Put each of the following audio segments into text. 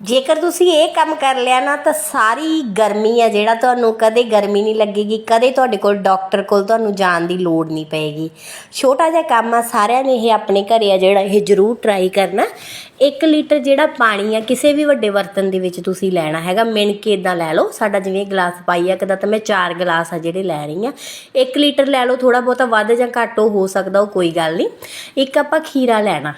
ਜੇਕਰ ਤੁਸੀਂ ਇਹ ਕੰਮ ਕਰ ਲਿਆ ਨਾ, ਤਾਂ ਸਾਰੀ ਗਰਮੀ ਆ ਜਿਹੜਾ ਤੁਹਾਨੂੰ ਕਦੇ ਗਰਮੀ ਨਹੀਂ ਲੱਗੇਗੀ, ਕਦੇ ਤੁਹਾਡੇ ਕੋਲ ਡਾਕਟਰ ਕੋਲ ਤੁਹਾਨੂੰ ਜਾਣ ਦੀ ਲੋੜ ਨਹੀਂ ਪਏਗੀ। ਛੋਟਾ ਜਿਹਾ ਕੰਮ ਆ, ਸਾਰਿਆਂ ਨੇ ਇਹ ਆਪਣੇ ਘਰੇ ਆ ਜਿਹੜਾ ਇਹ ਜ਼ਰੂਰ ਟਰਾਈ ਕਰਨਾ। 1 ਲੀਟਰ ਜਿਹੜਾ ਪਾਣੀ ਆ, ਕਿਸੇ ਵੀ ਵੱਡੇ ਬਰਤਨ ਦੇ ਵਿੱਚ ਤੁਸੀਂ ਲੈਣਾ ਹੈਗਾ ਮਿਣ ਕੇ ਇਦਾਂ ਲੈ ਲਓ। ਸਾਡਾ ਜਿਵੇਂ ਗਲਾਸ ਪਾਈ ਆ ਕਦਾ ਤਾਂ ਮੈਂ 4 ਗਲਾਸ ਆ ਜਿਹੜੇ ਲੈ ਰਹੀ ਆ। 1 ਲੀਟਰ ਲੈ ਲਓ ਥੋੜਾ ਬਹੁਤਾ ਵੱਧ ਜਾਂ ਘੱਟ ਉਹ ਹੋ ਸਕਦਾ, ਉਹ ਕੋਈ ਗੱਲ ਨਹੀਂ। ਇੱਕ ਆਪਾਂ ਖੀਰਾ ਲੈਣਾ।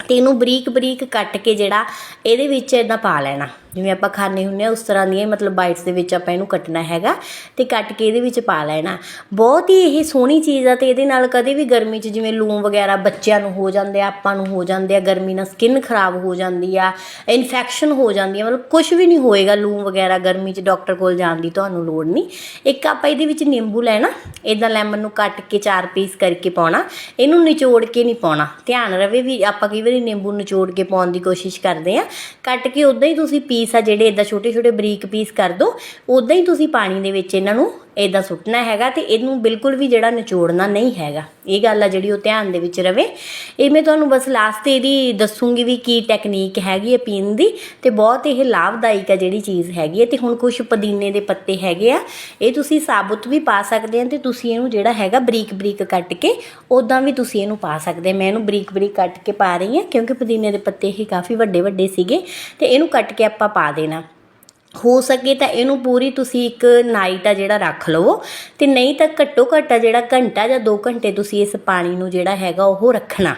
ਤੇ ਇਹਨੂੰ ਬਰੀਕ ਬਰੀਕ ਕੱਟ ਕੇ ਜਿਹੜਾ ਇਹਦੇ ਵਿੱਚ ਇਦਾਂ ਪਾ ਲੈਣਾ। ਜਿਵੇਂ ਆਪਾਂ ਖਾਣੇ ਹੁੰਨੇ ਆ ਉਸ ਤਰ੍ਹਾਂ ਦੀਆਂ ਮਤਲਬ ਬਾਈਟਸ ਦੇ ਵਿੱਚ ਆਪਾਂ ਇਹਨੂੰ ਕੱਟਣਾ ਹੈਗਾ ਤੇ ਕੱਟ ਕੇ ਇਹਦੇ ਵਿੱਚ ਪਾ ਲੈਣਾ। ਬਹੁਤ ਹੀ ਇਹ ਸੋਹਣੀ ਚੀਜ਼ ਆ ਤੇ ਇਹਦੇ ਨਾਲ ਕਦੇ ਵੀ ਗਰਮੀ 'ਚ ਜਿਵੇਂ ਲੂਣ ਵਗੈਰਾ ਬੱਚਿਆਂ ਨੂੰ ਹੋ ਜਾਂਦੇ ਆ, ਆਪਾਂ ਨੂੰ ਹੋ ਜਾਂਦੇ ਆ, ਗਰਮੀ ਨਾਲ ਸਕਿਨ ਖਰਾਬ ਹੋ ਜਾਂਦੀ ਆ ਇਨਫੈਕਸ਼ਨ ਹੋ ਜਾਂਦੀ ਆ, ਮਤਲਬ ਕੁਝ ਵੀ ਨਹੀਂ ਹੋਏਗਾ ਲੂਣ ਵਗੈਰਾ ਗਰਮੀ 'ਚ ਡਾਕਟਰ ਕੋਲ ਜਾਣ ਦੀ ਤੁਹਾਨੂੰ ਲੋੜ ਨਹੀਂ। ਇੱਕ ਆਪਾਂ ਇਹਦੇ ਵਿੱਚ ਨਿੰਬੂ ਲੈਣਾ ਇਦਾਂ ਲੈਮਨ ਨੂੰ ਕੱਟ ਕੇ ਚਾਰ ਪੀਸ ਕਰਕੇ ਪਾਉਣਾ, ਇਹਨੂੰ ਨਿਚੋੜ ਕੇ ਨਹੀਂ ਪਾਉਣਾ। ਧਿਆਨ ਰਵੇ ਵੀ ਆਪਾਂ ਕਈ ਵਾਰੀ ਨਿੰਬੂ ਨਿਚੋੜ ਕੇ ਪਾਉਣ ਦੀ ਕੋਸ਼ਿਸ਼ ਕਰਦੇ ਆ। ਕੱਟ ਕੇ ਉਦਾਂ ਹੀ ਤੁਸੀਂ ਪੀਸ ਆ ਜਿਹੜੇ ਇਦਾਂ ਛੋਟੇ ਛੋਟੇ ਬਰੀਕ ਪੀਸ ਕਰ ਦਿਓ ਉਦਾਂ ਹੀ ਤੁਸੀਂ ਪਾਣੀ ਦੇ ਵਿੱਚ ਇਹਨਾਂ ਨੂੰ ਇਦਾਂ ਸੁੱਟਣਾ ਹੈਗਾ ਤੇ ਇਹਨੂੰ ਬਿਲਕੁਲ ਵੀ ਜਿਹੜਾ ਨਿਚੋੜਨਾ ਨਹੀਂ ਹੈਗਾ। ਇਹ ਗੱਲ ਆ ਜਿਹੜੀ ਉਹ ਧਿਆਨ ਦੇ ਵਿੱਚ ਰਵੇ। ਇਹ ਮੈਂ ਤੁਹਾਨੂੰ ਬਸ ਲਾਸਟ ਤੇ ਇਹਦੀ ਦੱਸੂਗੀ ਵੀ ਕੀ ਟੈਕਨੀਕ ਹੈਗੀ ਹੈ ਪੀਣ ਦੀ ਤੇ ਬਹੁਤ ਇਹ ਲਾਭਦਾਇਕ ਆ ਜਿਹੜੀ ਚੀਜ਼ ਹੈਗੀ ਹੈ ਤੇ ਹੁਣ ਕੁਝ ਪੁਦੀਨੇ ਦੇ ਪੱਤੇ ਹੈਗੇ ਆ। ਇਹ ਤੁਸੀਂ ਸਾਬੁਤ ਵੀ ਪਾ ਸਕਦੇ ਆ ਤੇ ਤੁਸੀਂ ਇਹਨੂੰ ਜਿਹੜਾ ਹੈਗਾ ਬਰੀਕ ਬਰੀਕ ਕੱਟ ਕੇ ਉਦਾਂ ਵੀ ਤੁਸੀਂ ਇਹਨੂੰ ਪਾ ਸਕਦੇ ਮੈਂ ਇਹਨੂੰ ਬਰੀਕ ਬਰੀਕ ਕੱਟ ਕੇ ਪਾ ਰਹੀ ਹਾਂ ਕਿਉਂਕਿ ਪੁਦੀਨੇ ਦੇ ਪੱਤੇ ਇਹ ਕਾਫੀ ਵੱਡੇ ਵੱਡੇ ਸੀਗੇ ਤੇ ਇਹਨੂੰ ਕੱਟ ਕੇ ਆਪਾਂ ਪਾ ਦੇਣਾ। ਹੋ ਸਕੇ ਤਾਂ ਇਹਨੂੰ ਪੂਰੀ ਤੁਸੀਂ ਇੱਕ ਨਾਈਟ ਆ ਜਿਹੜਾ ਰੱਖ ਲਵੋ। ਤੇ ਨਹੀਂ ਤਾਂ ਘੱਟੋ ਘੱਟ ਆ ਜਿਹੜਾ ਘੰਟਾ ਜਾਂ 2 ਘੰਟੇ ਤੁਸੀਂ ਇਸ ਪਾਣੀ ਨੂੰ ਜਿਹੜਾ ਹੈਗਾ ਉਹ ਰੱਖਣਾ।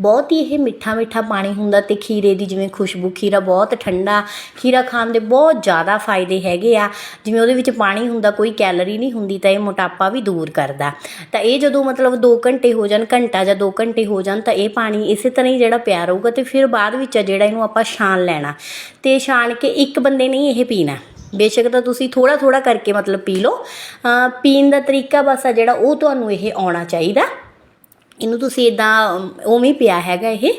ਬਹੁਤ ਹੀ ਇਹ ਮਿੱਠਾ ਮਿੱਠਾ ਪਾਣੀ ਹੁੰਦਾ ਤੇ ਖੀਰੇ ਦੀ ਜਿਵੇਂ ਖੁਸ਼ਬੂ, ਖੀਰਾ ਬਹੁਤ ਠੰਡਾ, ਖੀਰਾ ਖਾਣ ਦੇ ਬਹੁਤ ਜ਼ਿਆਦਾ ਫਾਇਦੇ ਹੈਗੇ ਆ। ਜਿਵੇਂ ਉਹਦੇ ਵਿੱਚ ਪਾਣੀ ਹੁੰਦਾ, ਕੋਈ ਕੈਲਰੀ ਨਹੀਂ ਹੁੰਦੀ ਤਾਂ ਇਹ ਮੋਟਾਪਾ ਵੀ ਦੂਰ ਕਰਦਾ। ਤਾਂ ਇਹ ਜਦੋਂ ਮਤਲਬ 2 ਘੰਟੇ ਹੋ ਜਾਣ, ਘੰਟਾ ਜਾਂ 2 ਘੰਟੇ ਹੋ ਜਾਣ ਤਾਂ ਇਹ ਪਾਣੀ ਇਸੇ ਤਰ੍ਹਾਂ ਹੀ ਜਿਹੜਾ ਪਿਆ ਰਹੂਗਾ ਤੇ ਫਿਰ ਬਾਅਦ ਵਿੱਚ ਜਿਹੜਾ ਇਹਨੂੰ ਆਪਾਂ ਛਾਣ ਲੈਣਾ। ਤੇ ਛਾਣ ਕੇ ਇੱਕ ਬੰਦੇ ਨਹੀਂ ਇਹ ਪੀਣਾ। ਬੇਸ਼ੱਕ ਤਾਂ ਤੁਸੀਂ ਥੋੜਾ ਥੋੜਾ ਕਰਕੇ ਮਤਲਬ ਪੀ ਲਓ। ਪੀਣ ਦਾ ਤਰੀਕਾ ਬਸ ਆ ਜਿਹੜਾ ਉਹ ਤੁਹਾਨੂੰ ਇਹ ਆਉਣਾ ਚਾਹੀਦਾ। ਇਹਨੂੰ ਤੁਸੀਂ ਇਦਾਂ ਉਵੇਂ ਪਿਆ ਹੈਗਾ ਇਹ।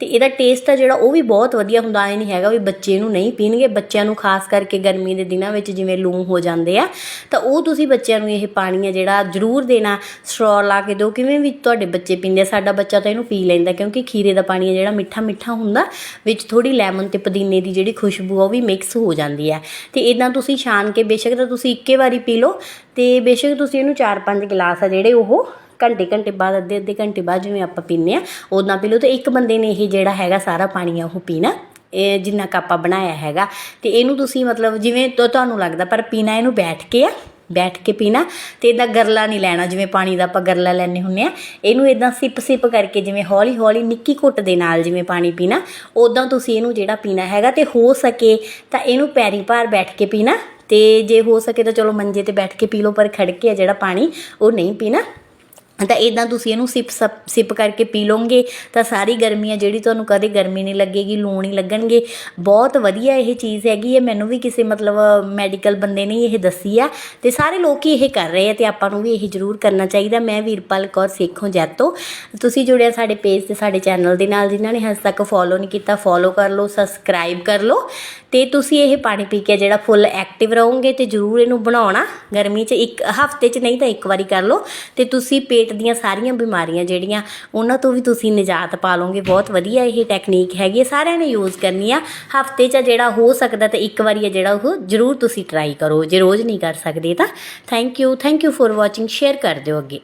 ਤੇ ਇਹਦਾ ਟੇਸਟ ਆ ਜਿਹੜਾ ਉਹ ਵੀ ਬਹੁਤ ਵਧੀਆ ਹੁੰਦਾ ਇਹ ਨਹੀਂ ਹੈਗਾ ਵੀ ਬੱਚੇ ਨੂੰ ਨਹੀਂ ਪੀਣਗੇ। ਬੱਚਿਆਂ ਨੂੰ ਖਾਸ ਕਰਕੇ ਗਰਮੀ ਦੇ ਦਿਨਾਂ ਵਿੱਚ ਜਿਵੇਂ ਲੂੰ ਹੋ ਜਾਂਦੇ ਆ, ਤਾਂ ਉਹ ਤੁਸੀਂ ਬੱਚਿਆਂ ਨੂੰ ਇਹ ਪਾਣੀ ਆ ਜਿਹੜਾ ਜ਼ਰੂਰ ਦੇਣਾ ਸਟ੍ਰੋ ਲਾ ਕੇ ਦਿਓ। ਕਿਵੇਂ ਵੀ ਤੁਹਾਡੇ ਬੱਚੇ ਪੀਂਦੇ ਆ, ਸਾਡਾ ਬੱਚਾ ਤਾਂ ਇਹਨੂੰ ਪੀ ਲੈਂਦਾ, ਕਿਉਂਕਿ ਖੀਰੇ ਦਾ ਪਾਣੀ ਆ ਜਿਹੜਾ ਮਿੱਠਾ ਮਿੱਠਾ ਹੁੰਦਾ, ਵਿੱਚ ਥੋੜੀ ਲੈਮਨ ਤੇ ਪੁਦੀਨੇ ਦੀ ਜਿਹੜੀ ਖੁਸ਼ਬੂ ਆ, ਉਹ ਵੀ ਮਿਕਸ ਹੋ ਜਾਂਦੀ ਆ। ਤੇ ਇਦਾਂ ਤੁਸੀਂ ਛਾਣ ਕੇ ਬੇਸ਼ੱਕ ਤਾਂ ਤੁਸੀਂ ਇੱਕੇ ਵਾਰੀ ਪੀ ਲਓ, ਤੇ ਬੇਸ਼ੱਕ ਤੁਸੀਂ ਇਹਨੂੰ 4-5 ਗਲਾਸ ਆ ਜਿਹੜੇ ਉਹ ਘੰਟੇ ਘੰਟੇ ਬਾਅਦ, ਅੱਧੇ ਅੱਧੇ ਘੰਟੇ ਬਾਅਦ ਜਿਵੇਂ ਆਪਾਂ ਪੀਂਦੇ ਆ ਉਦਾਂ ਪੀ ਲਓ ਤੇ ਇੱਕ ਬੰਦੇ ਨੇ ਇਹ ਜਿਹੜਾ ਹੈਗਾ ਸਾਰਾ ਪਾਣੀ ਆ ਉਹ ਪੀਣਾ, ਇਹ ਜਿੰਨਾ ਕੁ ਆਪਾਂ ਬਣਾਇਆ ਹੈਗਾ। ਤੇ ਇਹਨੂੰ ਤੁਸੀਂ ਮਤਲਬ ਜਿਵੇਂ ਤੁਹਾਨੂੰ ਲੱਗਦਾ ਪਰ ਪੀਣਾ ਇਹਨੂੰ ਬੈਠ ਕੇ ਆ, ਬੈਠ ਕੇ ਪੀਣਾ ਤੇ ਇਹਦਾ ਗਰਲਾ ਨਹੀਂ ਲੈਣਾ, ਜਿਵੇਂ ਪਾਣੀ ਦਾ ਆਪਾਂ ਗਰਲਾ ਲੈਣੇ ਹੁੰਨੇ ਆ ਇਹਨੂੰ ਇਦਾਂ ਸਿਪ ਸਿਪ ਕਰਕੇ ਜਿਵੇਂ ਹੌਲੀ ਹੌਲੀ ਨਿੱਕੀ ਘੁੱਟ ਦੇ ਨਾਲ ਜਿਵੇਂ ਪਾਣੀ ਪੀਣਾ ਉਦਾਂ ਤੁਸੀਂ ਇਹਨੂੰ ਜਿਹੜਾ ਪੀਣਾ ਹੈਗਾ ਤੇ ਹੋ ਸਕੇ ਤਾਂ ਇਹਨੂੰ ਪੈਰੀ ਭਾਰ ਬੈਠ ਕੇ ਪੀਣਾ ਤੇ ਜੇ ਹੋ ਸਕੇ ਤਾਂ ਚਲੋ ਮੰਜੇ ਤੇ ਬੈਠ ਕੇ ਪੀ ਲਓ, ਪਰ ਖੜ ਕੇ ਆ ਜਿਹੜਾ ਪਾਣੀ ਉਹ ਨਹੀਂ ਪੀਣਾ। ਤਾਂ ਇਦਾਂ ਤੁਸੀਂ ਇਹਨੂੰ ਸਿਪ ਸਪ, ਸਿਪ ਕਰਕੇ ਪੀ ਲਓਗੇ, ਤਾਂ ਸਾਰੀ ਗਰਮੀ ਆ ਜਿਹੜੀ ਤੁਹਾਨੂੰ ਕਦੇ ਗਰਮੀ ਨਹੀਂ ਲੱਗੇਗੀ, ਲੂਣ ਨਹੀਂ ਲੱਗਣਗੇ। ਬਹੁਤ ਵਧੀਆ ਇਹ ਚੀਜ਼ ਹੈਗੀ ਹੈ, ਮੈਨੂੰ ਵੀ ਕਿਸੇ ਮਤਲਬ ਮੈਡੀਕਲ ਬੰਦੇ ਨੇ ਇਹ ਦੱਸੀ ਆ, ਤੇ ਸਾਰੇ ਲੋਕ ਹੀ ਇਹ ਕਰ ਰਹੇ ਆ, ਤੇ ਆਪਾਂ ਨੂੰ ਵੀ ਇਹ ਜ਼ਰੂਰ ਕਰਨਾ ਚਾਹੀਦਾ। ਮੈਂ ਵੀਰਪਾਲ ਕੌਰ ਸੇਖੋਂ ਜੈਤੋ। ਤੁਸੀਂ ਜੁੜਿਆ ਸਾਡੇ ਪੇਜ ਤੇ, ਸਾਡੇ ਚੈਨਲ ਦੇ ਨਾਲ, ਜਿਨ੍ਹਾਂ ਨੇ ਹਜੇ ਤੱਕ ਫੋਲੋ ਨਹੀਂ ਕੀਤਾ ਫੋਲੋ ਕਰ ਲਓ ਸਬਸਕ੍ਰਾਈਬ ਕਰ ਲਓ ਤੇ ਤੁਸੀਂ ਇਹ ਪਾਣੀ ਪੀ ਕੇ ਜਿਹੜਾ ਫੁੱਲ ਐਕਟਿਵ ਰਹੋਗੇ ਤੇ ਜ਼ਰੂਰ ਇਹਨੂੰ ਬਣਾਉਣਾ। ਗਰਮੀ 'ਚ ਇੱਕ ਹਫ਼ਤੇ 'ਚ ਨਹੀਂ ਤਾਂ ਇੱਕ ਵਾਰੀ ਕਰ ਲਓ। ਤੇ ਤੁਸੀਂ ਪੇਟ ਦੀਆਂ ਸਾਰੀਆਂ ਬਿਮਾਰੀਆਂ ਜਿਹੜੀਆਂ, ਉਹਨਾਂ ਤੋਂ ਵੀ ਤੁਸੀਂ ਨਿਜਾਤ ਪਾ ਲਓਗੇ। ਬਹੁਤ ਵਧੀਆ ਇਹ ਟੈਕਨੀਕ ਹੈਗੀ ਹੈ, ਸਾਰਿਆਂ ਨੇ ਯੂਜ਼ ਕਰਨੀ ਆ। ਹਫ਼ਤੇ 'ਚ ਜਿਹੜਾ ਹੋ ਸਕਦਾ ਤੇ ਇੱਕ ਵਾਰੀ ਆ ਜਿਹੜਾ ਉਹ ਜ਼ਰੂਰ ਤੁਸੀਂ ਟਰਾਈ ਕਰੋ। ਜੇ ਰੋਜ਼ ਨਹੀਂ ਕਰ ਸਕਦੇ ਤਾਂ thank you thank you for watching share ਕਰ ਦਿਓ ਅੱਗੇ।